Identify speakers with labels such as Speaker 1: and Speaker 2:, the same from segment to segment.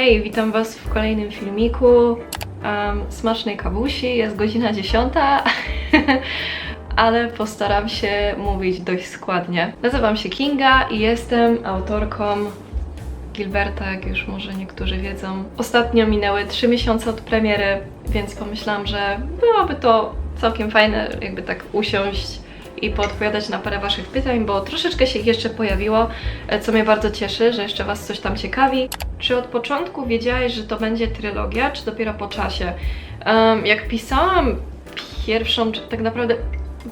Speaker 1: Hej, witam Was w kolejnym filmiku um, smacznej kawusi. Jest godzina 10, ale postaram się mówić dość składnie. Nazywam się Kinga i jestem autorką Gilberta, jak już może niektórzy wiedzą. Ostatnio minęły 3 miesiące od premiery, więc pomyślałam, że byłoby to całkiem fajne, jakby tak usiąść i poodpowiadać na parę Waszych pytań, bo troszeczkę się ich jeszcze pojawiło, e, co mnie bardzo cieszy, że jeszcze Was coś tam ciekawi. Czy od początku wiedziałeś, że to będzie trylogia, czy dopiero po czasie? Em, jak pisałam pierwszą, tak naprawdę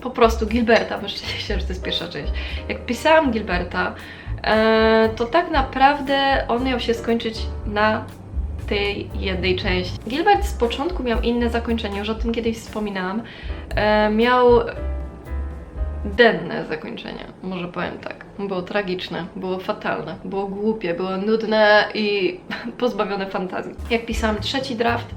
Speaker 1: po prostu Gilberta, bo szczęście, że to jest pierwsza część. Jak pisałam Gilberta, e, to tak naprawdę on miał się skończyć na tej jednej części. Gilbert z początku miał inne zakończenie, już o tym kiedyś wspominałam. E, miał denne zakończenie, może powiem tak. Było tragiczne, było fatalne, było głupie, było nudne i pozbawione fantazji. Jak pisałam trzeci draft,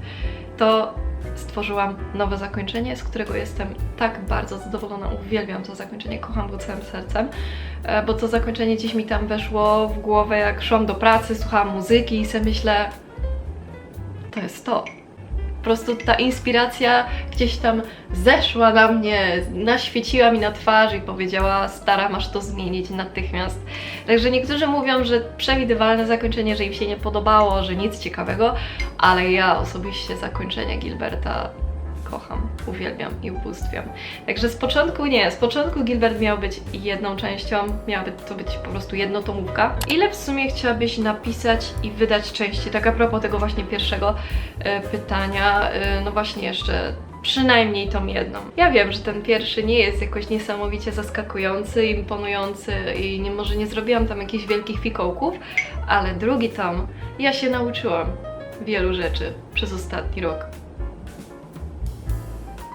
Speaker 1: to stworzyłam nowe zakończenie, z którego jestem tak bardzo zadowolona. Uwielbiam to zakończenie, kocham go całym sercem, e, bo to zakończenie dziś mi tam weszło w głowę, jak szłam do pracy, słuchałam muzyki i sobie myślę, to jest to. Po prostu ta inspiracja gdzieś tam zeszła na mnie, naświeciła mi na twarz i powiedziała: Stara, masz to zmienić natychmiast. Także niektórzy mówią, że przewidywalne zakończenie, że im się nie podobało, że nic ciekawego, ale ja osobiście zakończenie Gilberta kocham, uwielbiam i ubóstwiam. Także z początku nie, z początku Gilbert miał być jedną częścią, miałaby to być po prostu jednotomówka. Ile w sumie chciałabyś napisać i wydać części? Tak a propos tego właśnie pierwszego e, pytania, e, no właśnie jeszcze przynajmniej tą jedną. Ja wiem, że ten pierwszy nie jest jakoś niesamowicie zaskakujący, imponujący i nie, może nie zrobiłam tam jakichś wielkich fikołków, ale drugi tom, ja się nauczyłam wielu rzeczy przez ostatni rok.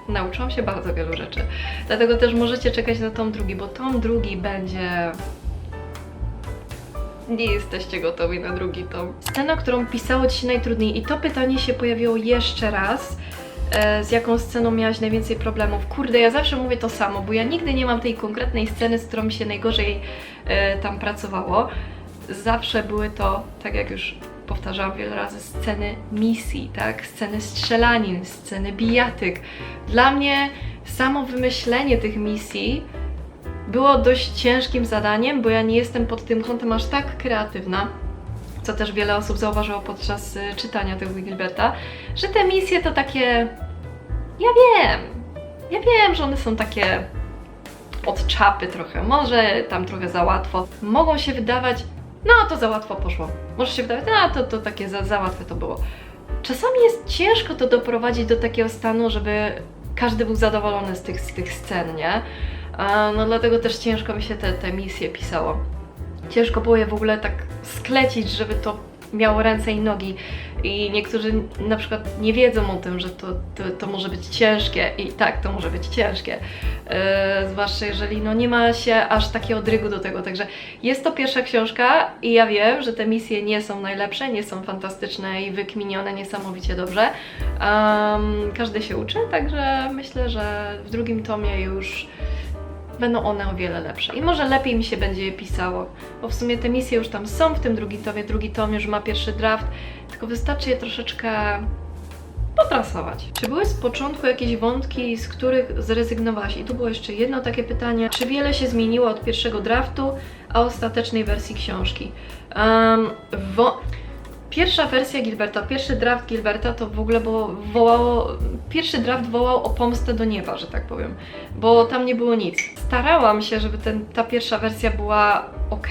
Speaker 1: Nauczyłam się bardzo wielu rzeczy. Dlatego też możecie czekać na tom drugi, bo tom drugi będzie. Nie jesteście gotowi na drugi tom. Scena, którą pisało ci się najtrudniej, i to pytanie się pojawiło jeszcze raz. E, z jaką sceną miałaś najwięcej problemów? Kurde, ja zawsze mówię to samo, bo ja nigdy nie mam tej konkretnej sceny, z którą mi się najgorzej e, tam pracowało. Zawsze były to, tak jak już powtarzałam wiele razy, sceny misji, tak? Sceny strzelanin, sceny bijatyk. Dla mnie samo wymyślenie tych misji było dość ciężkim zadaniem, bo ja nie jestem pod tym kątem aż tak kreatywna, co też wiele osób zauważyło podczas y, czytania tego Gilberta, że te misje to takie. Ja wiem, ja wiem, że one są takie od czapy trochę, może tam trochę za łatwo. Mogą się wydawać, no to za łatwo poszło. Może się wydawać, no to, to takie za, za łatwe to było. Czasami jest ciężko to doprowadzić do takiego stanu, żeby każdy był zadowolony z tych, z tych scen, nie? No dlatego też ciężko mi się te, te misje pisało. Ciężko było je w ogóle tak sklecić, żeby to miało ręce i nogi. I niektórzy na przykład nie wiedzą o tym, że to, to, to może być ciężkie. I tak, to może być ciężkie. Yy, zwłaszcza jeżeli no, nie ma się aż takiego drygu do tego. Także jest to pierwsza książka i ja wiem, że te misje nie są najlepsze, nie są fantastyczne i wykminione niesamowicie dobrze. Um, każdy się uczy, także myślę, że w drugim tomie już będą one o wiele lepsze. I może lepiej mi się będzie je pisało, bo w sumie te misje już tam są w tym drugim tomie, drugi tom już ma pierwszy draft, tylko wystarczy je troszeczkę potrasować. Czy były z początku jakieś wątki, z których zrezygnowałaś? I tu było jeszcze jedno takie pytanie. Czy wiele się zmieniło od pierwszego draftu, a ostatecznej wersji książki? Um, wo- Pierwsza wersja Gilberta, pierwszy draft Gilberta to w ogóle było, wołało, pierwszy draft wołał o pomstę do nieba, że tak powiem, bo tam nie było nic. Starałam się, żeby ten, ta pierwsza wersja była ok,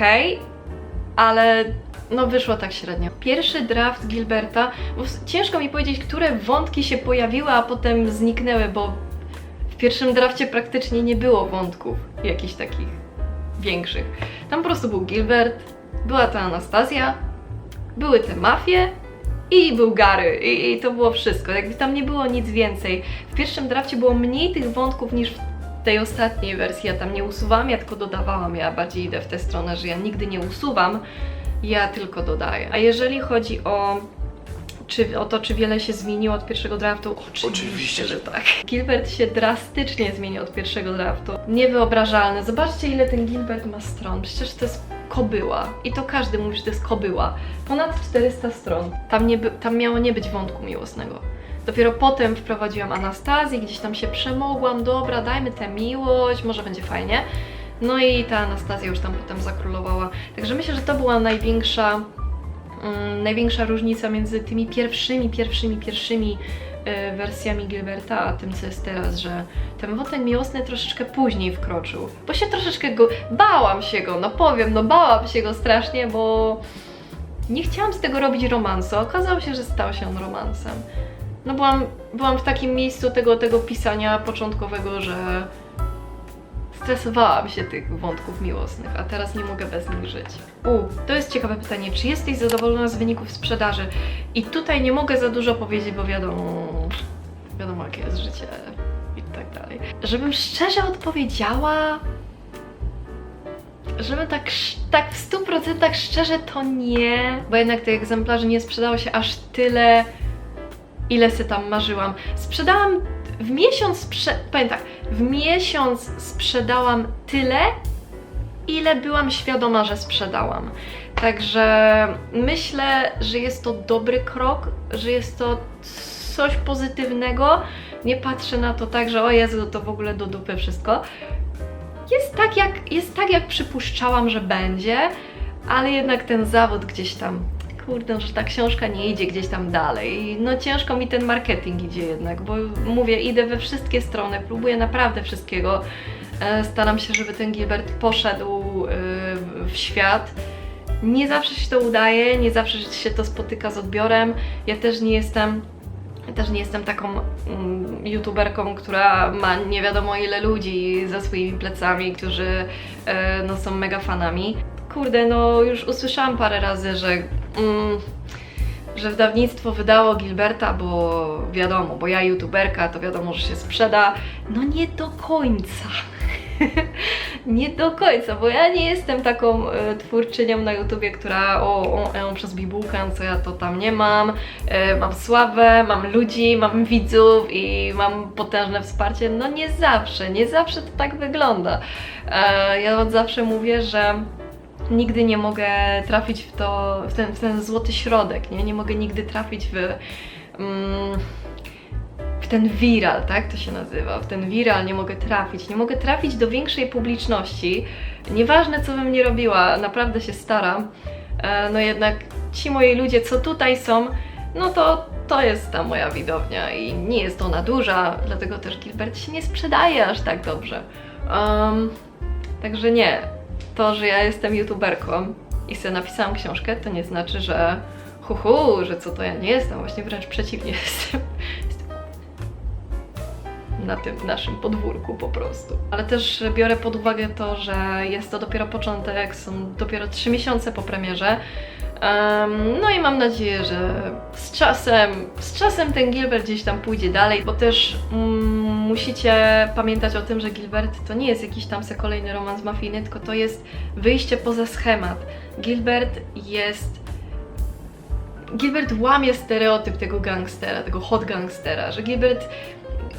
Speaker 1: ale no wyszło tak średnio. Pierwszy draft Gilberta, bo ciężko mi powiedzieć, które wątki się pojawiły, a potem zniknęły, bo w pierwszym drafcie praktycznie nie było wątków jakichś takich większych. Tam po prostu był Gilbert, była ta Anastazja, były te mafie i był Gary I, i to było wszystko. Jakby tam nie było nic więcej. W pierwszym drafcie było mniej tych wątków niż w tej ostatniej wersji. Ja tam nie usuwam, ja tylko dodawałam. Ja bardziej idę w tę stronę, że ja nigdy nie usuwam, ja tylko dodaję. A jeżeli chodzi o czy, o to, czy wiele się zmieniło od pierwszego draftu? Oczywiście,
Speaker 2: Oczywiście,
Speaker 1: że
Speaker 2: że
Speaker 1: tak. Gilbert się drastycznie zmienił od pierwszego draftu. Niewyobrażalne. Zobaczcie, ile ten Gilbert ma stron. Przecież to jest kobyła. I to każdy mówi, że to jest kobyła. Ponad 400 stron. Tam, nie by, tam miało nie być wątku miłosnego. Dopiero potem wprowadziłam Anastazję, gdzieś tam się przemogłam, dobra, dajmy tę miłość, może będzie fajnie. No i ta Anastazja już tam potem zakrólowała. Także myślę, że to była największa, mm, największa różnica między tymi pierwszymi, pierwszymi, pierwszymi wersjami Gilberta, a tym, co jest teraz, że ten wątek miłosny troszeczkę później wkroczył. Bo się troszeczkę go, bałam się go, no powiem, no bałam się go strasznie, bo nie chciałam z tego robić romansu. Okazało się, że stał się on romansem. No byłam, byłam w takim miejscu tego, tego pisania początkowego, że stresowałam się tych wątków miłosnych, a teraz nie mogę bez nich żyć. U, to jest ciekawe pytanie. Czy jesteś zadowolona z wyników sprzedaży? I tutaj nie mogę za dużo powiedzieć, bo wiadomo, wiadomo jakie jest życie i tak dalej. Żebym szczerze odpowiedziała, żebym tak, tak w 100% szczerze to nie, bo jednak tych egzemplarzy nie sprzedało się aż tyle, ile se tam marzyłam. Sprzedałam w miesiąc, sprze- powiem tak, w miesiąc sprzedałam tyle, ile byłam świadoma, że sprzedałam. Także myślę, że jest to dobry krok, że jest to coś pozytywnego. Nie patrzę na to tak, że o Jezu, to w ogóle do dupy wszystko. Jest tak, jak, jest tak, jak przypuszczałam, że będzie, ale jednak ten zawód gdzieś tam, kurde, że ta książka nie idzie gdzieś tam dalej. No ciężko mi ten marketing idzie jednak, bo mówię, idę we wszystkie strony, próbuję naprawdę wszystkiego. E, Staram się, żeby ten Gilbert poszedł e, w świat. Nie zawsze się to udaje, nie zawsze się to spotyka z odbiorem. Ja też nie jestem też nie jestem taką mm, youtuberką, która ma nie wiadomo ile ludzi za swoimi plecami, którzy e, no, są mega fanami. Kurde, no już usłyszałam parę razy, że, mm, że wydawnictwo wydało Gilberta, bo wiadomo, bo ja youtuberka, to wiadomo, że się sprzeda. No nie do końca. nie do końca, bo ja nie jestem taką e, twórczynią na YouTubie, która o, o, o przez bibułkę, co ja to tam nie mam, e, mam sławę, mam ludzi, mam widzów i mam potężne wsparcie. No nie zawsze, nie zawsze to tak wygląda. E, ja od zawsze mówię, że nigdy nie mogę trafić w to, w ten, w ten złoty środek, nie? Nie mogę nigdy trafić w... Mm, w ten viral, tak to się nazywa, w ten viral nie mogę trafić, nie mogę trafić do większej publiczności. Nieważne co bym nie robiła, naprawdę się staram, e, no jednak ci moi ludzie, co tutaj są, no to to jest ta moja widownia i nie jest ona duża, dlatego też Gilbert się nie sprzedaje aż tak dobrze. Um, także nie, to, że ja jestem youtuberką i sobie napisałam książkę, to nie znaczy, że hu, hu że co to ja nie jestem, właśnie wręcz przeciwnie, jestem na tym naszym podwórku po prostu. Ale też biorę pod uwagę to, że jest to dopiero początek, są dopiero 3 miesiące po premierze. Em, no i mam nadzieję, że z czasem, z czasem ten Gilbert gdzieś tam pójdzie dalej, bo też mm, musicie pamiętać o tym, że Gilbert to nie jest jakiś tam se kolejny romans mafijny, tylko to jest wyjście poza schemat. Gilbert jest Gilbert łamie stereotyp tego gangstera, tego hot gangstera, że Gilbert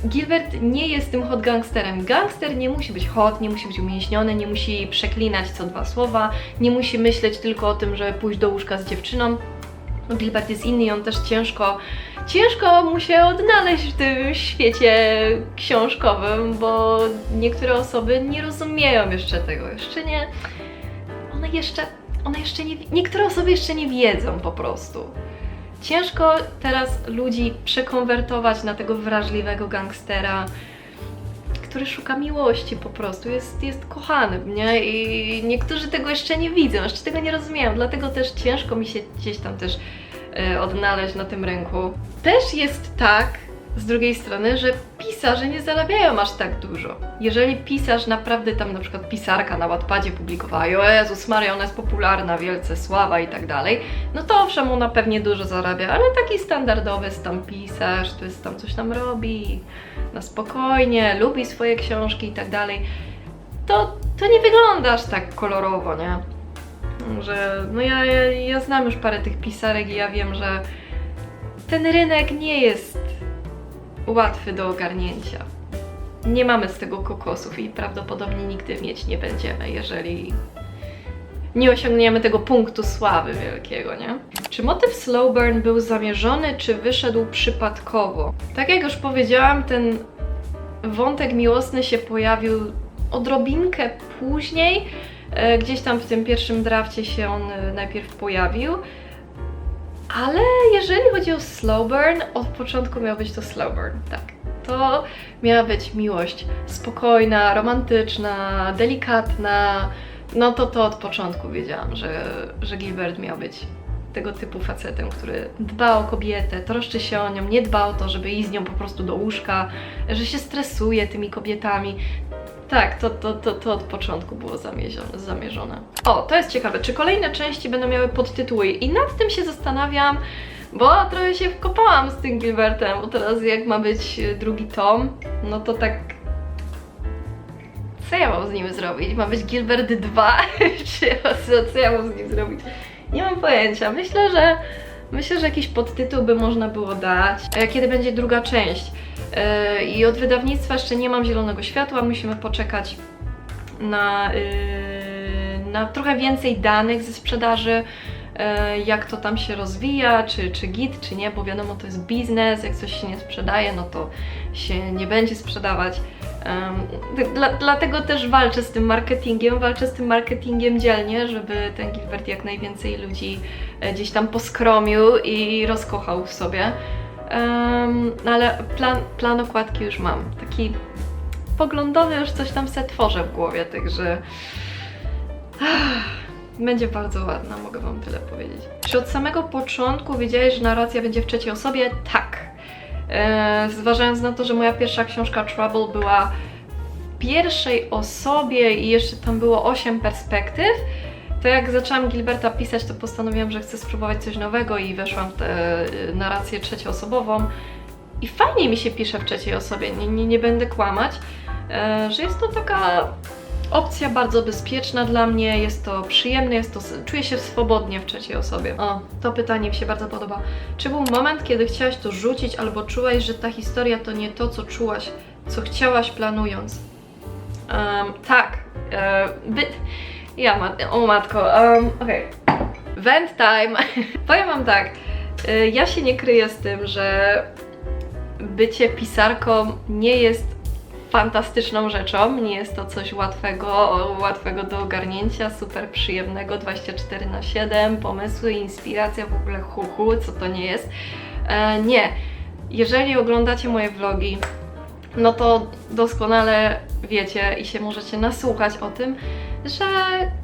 Speaker 1: Gilbert nie jest tym hot gangsterem. Gangster nie musi być hot, nie musi być umięśniony, nie musi przeklinać co dwa słowa, nie musi myśleć tylko o tym, żeby pójść do łóżka z dziewczyną. Gilbert jest inny i on też ciężko, ciężko mu się odnaleźć w tym świecie książkowym, bo niektóre osoby nie rozumieją jeszcze tego, jeszcze nie, one jeszcze, one jeszcze nie, niektóre osoby jeszcze nie wiedzą po prostu. Ciężko teraz ludzi przekonwertować na tego wrażliwego gangstera, który szuka miłości po prostu, jest, jest kochany, nie? I niektórzy tego jeszcze nie widzą, jeszcze tego nie rozumieją, dlatego też ciężko mi się gdzieś tam też e, odnaleźć na tym rynku. Też jest tak, z drugiej strony, że pisarze nie zarabiają aż tak dużo. Jeżeli pisarz naprawdę tam na przykład pisarka na Wattpadzie publikowała o Jezus Maria, ona jest popularna, wielce sława i tak dalej, no to owszem, ona pewnie dużo zarabia, ale taki standardowy tam pisarz, to jest tam coś tam robi, na spokojnie, lubi swoje książki i tak dalej, to, to nie wygląda aż tak kolorowo, nie? Że, no ja, ja, ja znam już parę tych pisarek i ja wiem, że ten rynek nie jest łatwy do ogarnięcia. Nie mamy z tego kokosów i prawdopodobnie nigdy mieć nie będziemy, jeżeli, nie osiągniemy tego punktu sławy wielkiego, nie? Czy motyw slow burn był zamierzony, czy wyszedł przypadkowo? Tak jak już powiedziałam, ten wątek miłosny się pojawił odrobinkę później. E, Gdzieś tam w tym pierwszym drafcie się on e, najpierw pojawił. Ale jeżeli chodzi o slow burn, od początku miał być to slow burn, tak. To miała być miłość spokojna, romantyczna, delikatna. No to to od początku wiedziałam, że, że Gilbert miał być tego typu facetem, który dba o kobietę, troszczy się o nią, nie dba o to, żeby iść z nią po prostu do łóżka, że się stresuje tymi kobietami. Tak, to, to, to, to od początku było zamierzone, zamierzone. O, to jest ciekawe. Czy kolejne części będą miały podtytuły? I nad tym się zastanawiam, bo trochę się wkopałam z tym Gilbertem, bo teraz jak ma być e, drugi tom, no to tak... Co ja mam z nim zrobić? Ma być Gilbert 2? Czy co, co ja mam z nim zrobić? Nie mam pojęcia. Myślę, że myślę, że jakiś podtytuł by można było dać. E, Kiedy będzie druga część? E, I od wydawnictwa jeszcze nie mam zielonego światła, musimy poczekać na, yy, na trochę więcej danych ze sprzedaży, yy, jak to tam się rozwija, czy, czy git, czy nie, bo wiadomo, to jest biznes, jak coś się nie sprzedaje, no to się nie będzie sprzedawać. Dla, dlatego też walczę z tym marketingiem, walczę z tym marketingiem dzielnie, żeby ten Gilbert jak najwięcej ludzi e, gdzieś tam poskromił i rozkochał w sobie. No ale plan, plan okładki już mam, taki poglądowy już coś tam se tworzę w głowie, także będzie bardzo ładna, mogę Wam tyle powiedzieć. Czy od samego początku wiedziałeś, że narracja będzie w trzeciej osobie? Tak. Eee, zważając na to, że moja pierwsza książka Trouble była w pierwszej osobie i jeszcze tam było 8 perspektyw, to jak zaczęłam Gilberta pisać, to postanowiłam, że chcę spróbować coś nowego i weszłam w tę y, narrację trzecioosobową. I fajnie mi się pisze w trzeciej osobie, nie, nie, nie będę kłamać, e, że jest to taka opcja bardzo bezpieczna dla mnie, jest to przyjemne, jest to, czuję się swobodnie w trzeciej osobie. O, to pytanie mi się bardzo podoba. Czy był moment, kiedy chciałaś to rzucić albo czułaś, że ta historia to nie to, co czułaś, co chciałaś planując? Em, tak, e, by... Ja, mat... o matko, um, okej. Vent time. Powiem wam tak, e, ja się nie kryję z tym, że bycie pisarką nie jest fantastyczną rzeczą, nie jest to coś łatwego, łatwego do ogarnięcia, super przyjemnego, 24 na 7, pomysły, inspiracja, w ogóle huhu, co to nie jest. E, nie. Jeżeli oglądacie moje vlogi, no to doskonale wiecie i się możecie nasłuchać o tym, że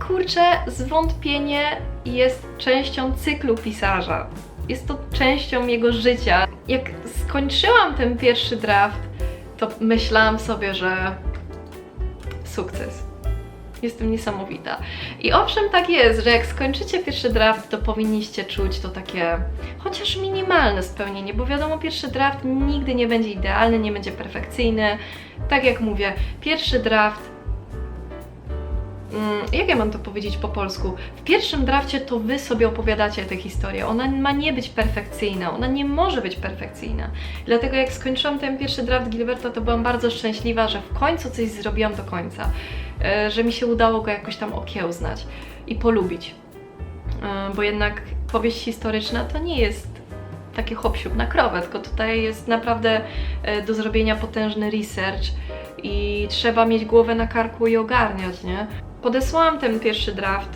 Speaker 1: kurczę, zwątpienie jest częścią cyklu pisarza. Jest to częścią jego życia. Jak skończyłam ten pierwszy draft, to myślałam sobie, że sukces. Jestem niesamowita. I owszem, tak jest, że jak skończycie pierwszy draft, to powinniście czuć to takie chociaż minimalne spełnienie, bo wiadomo, pierwszy draft nigdy nie będzie idealny, nie będzie perfekcyjny. Tak jak mówię, pierwszy draft jak ja mam to powiedzieć po polsku? W pierwszym drafcie to wy sobie opowiadacie tę historię. Ona ma nie być perfekcyjna, ona nie może być perfekcyjna. Dlatego jak skończyłam ten pierwszy draft Gilberta, to byłam bardzo szczęśliwa, że w końcu coś zrobiłam do końca. E, Że mi się udało go jakoś tam okiełznać i polubić. E, Bo jednak powieść historyczna to nie jest takie hop na krowę, tylko tutaj jest naprawdę e, do zrobienia potężny research i trzeba mieć głowę na karku i ogarniać, nie? Podesłałam ten pierwszy draft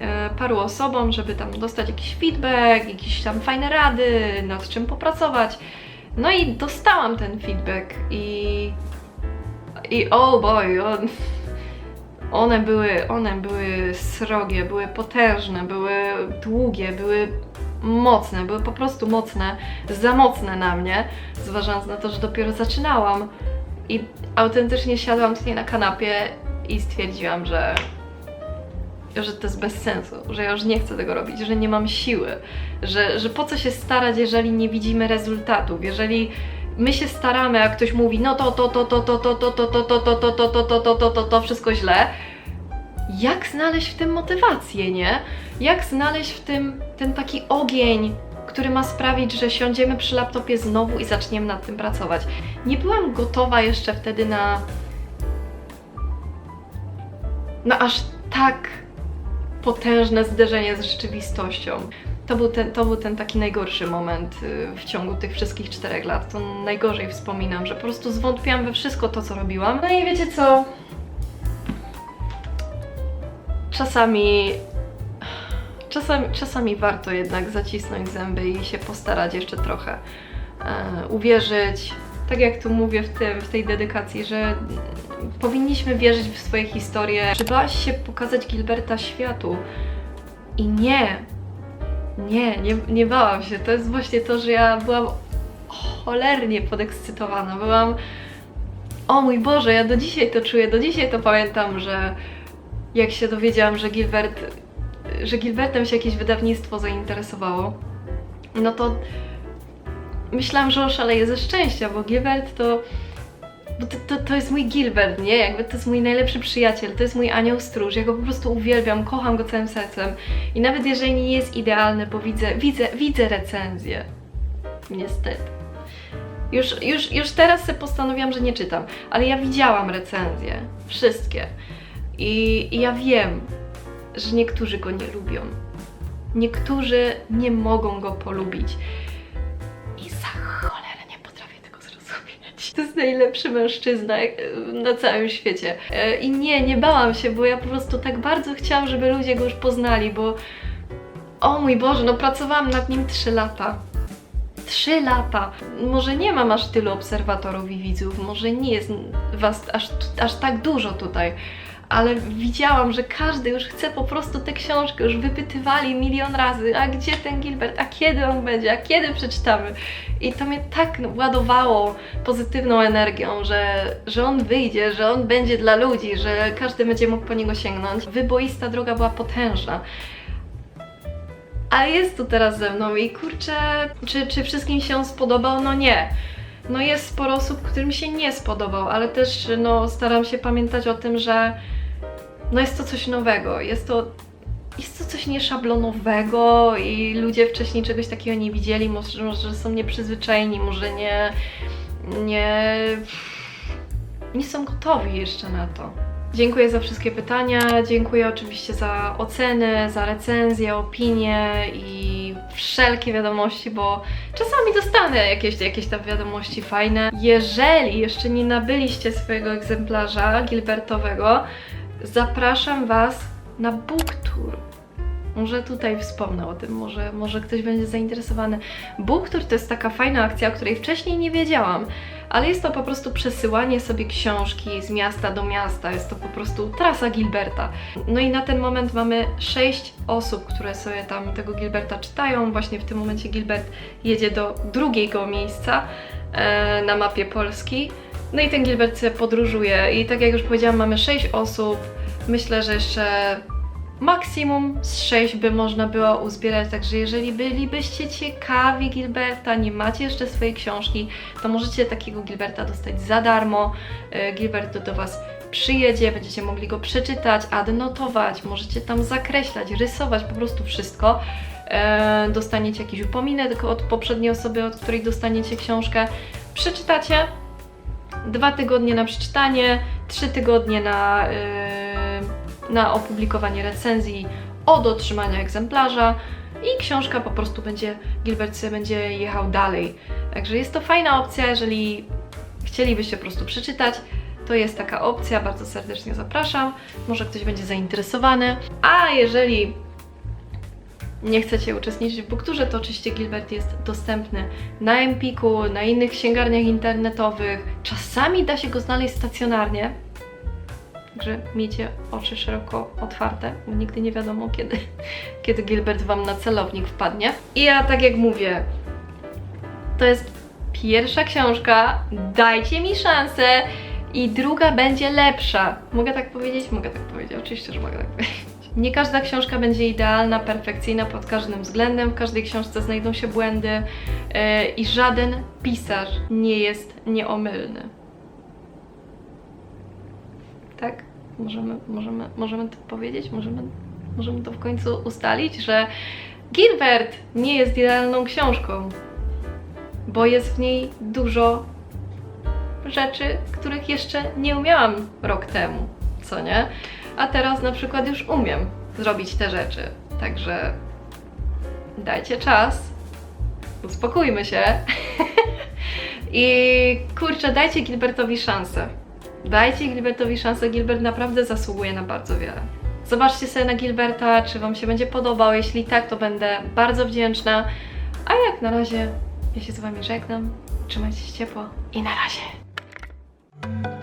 Speaker 1: e, paru osobom, żeby tam dostać jakiś feedback, jakieś tam fajne rady, nad czym popracować. No i dostałam ten feedback i i oh boy, on, one były, one były srogie, były potężne, były długie, były mocne, były po prostu mocne, za mocne na mnie, zważając na to, że dopiero zaczynałam. I autentycznie siadłam tutaj na kanapie i stwierdziłam, że, że to jest bez sensu, że ja już nie chcę tego robić, że nie mam siły, że, że po co się starać, jeżeli nie widzimy rezultatów, jeżeli my się staramy, a ktoś mówi, no to, to, to, to, to, to, to, to, to, to, to, to, to, to, to, to, to, to wszystko źle. Jak znaleźć w tym motywację, nie? Jak znaleźć w tym ten taki ogień, który ma sprawić, że siądziemy przy laptopie znowu i zaczniemy nad tym pracować. Nie byłam gotowa jeszcze wtedy na. na aż tak potężne zderzenie z rzeczywistością. To był, ten, to był ten taki najgorszy moment y, w ciągu tych wszystkich czterech lat. To najgorzej wspominam, że po prostu zwątpiłam we wszystko to, co robiłam. No i wiecie co? Czasami Czasami, czasami warto jednak zacisnąć zęby i się postarać jeszcze trochę e, uwierzyć. Tak jak tu mówię w, tym, w tej dedykacji, że powinniśmy wierzyć w swoje historie. Że bałaś się pokazać Gilberta światu. I nie, nie, nie, nie bałam się. To jest właśnie to, że ja byłam cholernie podekscytowana. Byłam, o mój Boże, ja do dzisiaj to czuję, do dzisiaj to pamiętam, że jak się dowiedziałam, że Gilbert że Gilbertem się jakieś wydawnictwo zainteresowało, no to myślałam, że oszaleję ze szczęścia, bo Gilbert to, bo to, to, to jest mój Gilbert, nie? Jakby to jest mój najlepszy przyjaciel, to jest mój anioł stróż, ja go po prostu uwielbiam, kocham go całym sercem i nawet jeżeli nie jest idealny, bo widzę, widzę, widzę recenzję, niestety. Już, już, już teraz sobie postanowiłam, że nie czytam, ale ja widziałam recenzje, wszystkie. I, I ja wiem, że niektórzy go nie lubią. Niektórzy nie mogą go polubić. To jest najlepszy mężczyzna e, na całym świecie. E, I nie, nie bałam się, bo ja po prostu tak bardzo chciałam, żeby ludzie go już poznali, bo o mój Boże, no pracowałam nad nim 3 lata. Trzy lata. Może nie mam aż tylu obserwatorów i widzów, może nie jest was aż, aż tak dużo tutaj, ale widziałam, że każdy już chce po prostu tę książkę, już wypytywali milion razy, a gdzie ten Gilbert, a kiedy on będzie, a kiedy przeczytamy. I to mnie tak ładowało pozytywną energią, że, że on wyjdzie, że on będzie dla ludzi, że każdy będzie mógł po niego sięgnąć. Wyboista droga była potężna. A jest tu teraz ze mną i kurczę, czy, czy wszystkim się on spodobał? No nie. No jest sporo osób, którym się nie spodobał, ale też no, staram się pamiętać o tym, że no jest to coś nowego, jest to, jest to coś nieszablonowego i ludzie wcześniej czegoś takiego nie widzieli, może, może są nieprzyzwyczajeni, może nie, nie, nie są gotowi jeszcze na to. Dziękuję za wszystkie pytania, dziękuję oczywiście za oceny, za recenzje, opinie i wszelkie wiadomości, bo czasami dostanę jakieś, jakieś tam wiadomości fajne. Jeżeli jeszcze nie nabyliście swojego egzemplarza Gilbertowego, zapraszam Was na book tour. Może tutaj wspomnę o tym, może, może ktoś będzie zainteresowany. Book tour to jest taka fajna akcja, o której wcześniej nie wiedziałam, ale jest to po prostu przesyłanie sobie książki z miasta do miasta. Jest to po prostu trasa Gilberta. No i na ten moment mamy 6 osób, które sobie tam tego Gilberta czytają. Właśnie w tym momencie Gilbert jedzie do drugiego miejsca e, na mapie Polski. No i ten Gilbert podróżuje i tak jak już powiedziałam, mamy 6 osób. Myślę, że jeszcze maksimum z 6 by można było uzbierać, także jeżeli bylibyście ciekawi Gilberta, nie macie jeszcze swojej książki, to możecie takiego Gilberta dostać za darmo. E, Gilbert do Was przyjedzie, będziecie mogli go przeczytać, adnotować, możecie tam zakreślać, rysować, po prostu wszystko. E, Dostaniecie jakiś upominek od poprzedniej osoby, od której dostaniecie książkę. Przeczytacie, dwa tygodnie na przeczytanie, trzy tygodnie na, yy, na opublikowanie recenzji od otrzymania egzemplarza i książka po prostu będzie, Gilbert będzie jechał dalej. Także jest to fajna opcja, jeżeli chcielibyście po prostu przeczytać, to jest taka opcja, bardzo serdecznie zapraszam. Może ktoś będzie zainteresowany. A jeżeli nie chcecie uczestniczyć w bukturze, to oczywiście Gilbert jest dostępny na Empiku, na innych księgarniach internetowych. Czasami da się go znaleźć stacjonarnie. Także miejcie oczy szeroko otwarte, bo nigdy nie wiadomo kiedy, kiedy Gilbert Wam na celownik wpadnie. I ja tak jak mówię, to jest pierwsza książka, dajcie mi szansę i druga będzie lepsza. Mogę tak powiedzieć? Mogę tak powiedzieć, oczywiście, że mogę tak powiedzieć. Nie każda książka będzie idealna, perfekcyjna pod każdym względem. W każdej książce znajdą się błędy yy, i żaden pisarz nie jest nieomylny. Tak? Możemy, możemy, możemy to powiedzieć? Możemy, możemy to w końcu ustalić, że Gilbert nie jest idealną książką, bo jest w niej dużo rzeczy, których jeszcze nie umiałam rok temu, co nie? A teraz na przykład już umiem. zrobić te rzeczy. Także dajcie czas, uspokójmy się i kurczę, dajcie Gilbertowi szansę. Dajcie Gilbertowi szansę, Gilbert naprawdę zasługuje na bardzo wiele. Zobaczcie sobie na Gilberta, czy Wam się będzie podobał. Jeśli tak, to będę bardzo wdzięczna. A jak na razie, ja się z Wami żegnam. Trzymajcie się ciepło i na razie.